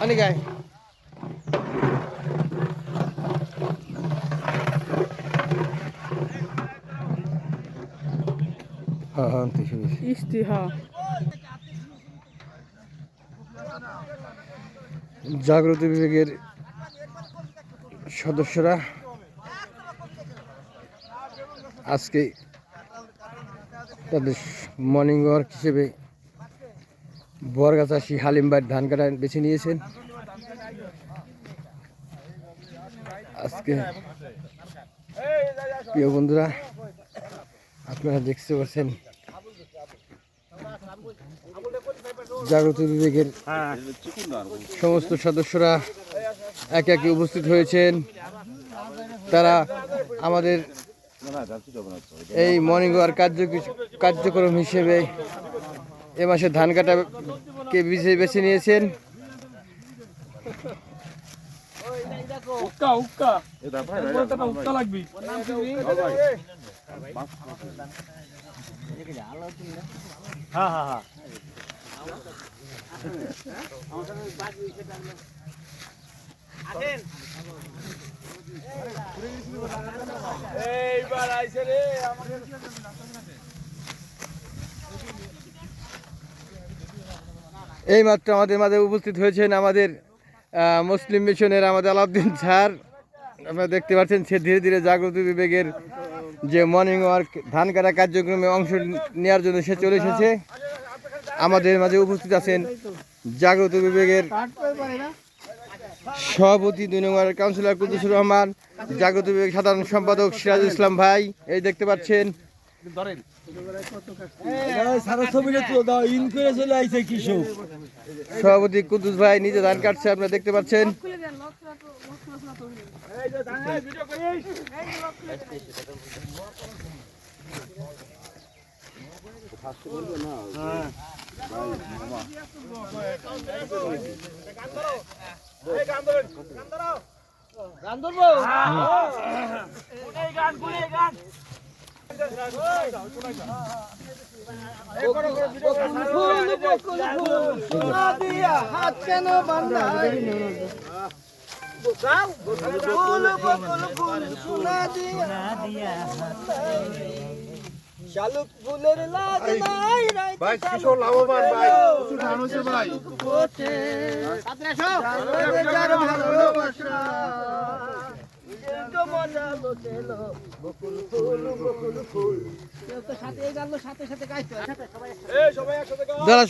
Ano guy? Ha ha, teşekkür ederim. İstiha. জাগ্রত বিভাগের সদস্যরা আজকে তাদের মর্নিং ওয়ার্ক হিসেবে বরগাছাসি হালিমবার ধান কাটা বেছে নিয়েছেন। আজকে প্রিয় বন্ধুরা, আপনারা দেখতে পাচ্ছেন জাগ্রত বিভাগের সমস্ত সদস্যরা একে একে উপস্থিত হয়েছেন। তারা আমাদের এই মর্নিং ওয়ার কার্য কার্যক্রম হিসেবে এ মাসে ধান কাটাকে বেছে বেছে নিয়েছেন? হ্যাঁ হ্যাঁ হ্যাঁ। এইবার আমাদের এই মাত্র আমাদের মাঝে উপস্থিত হয়েছেন আমাদের মুসলিম মিশনের আমাদের আলাউদ্দিন স্যার। আপনারা দেখতে পাচ্ছেন, সে ধীরে ধীরে জাগ্রত বিবেকের যে মর্নিং ওয়ার্ক ধান কাটা কার্যক্রমে অংশ নেওয়ার জন্য সে চলে এসেছে। আমাদের মাঝে উপস্থিত আছেন জাগ্রত বিবেকের সভাপতি দুই নম্বর কাউন্সিলর কুদ্দুসুর রহমান, জাগ্রত বিবেক সাধারণ সম্পাদক সিরাজুল ইসলাম ভাই, এই দেখতে পাচ্ছেন। সভাপতি কুদ্দুস ভাই নিজে ধান কাটছে, আপনারা দেখতে পাচ্ছেন। খুলে গান শালুক ফুলের লাগ নাই। রাইতে ভাই কিশোর লাভবান ভাই। প্রচুর ধান হয়েছে ভাই। যারা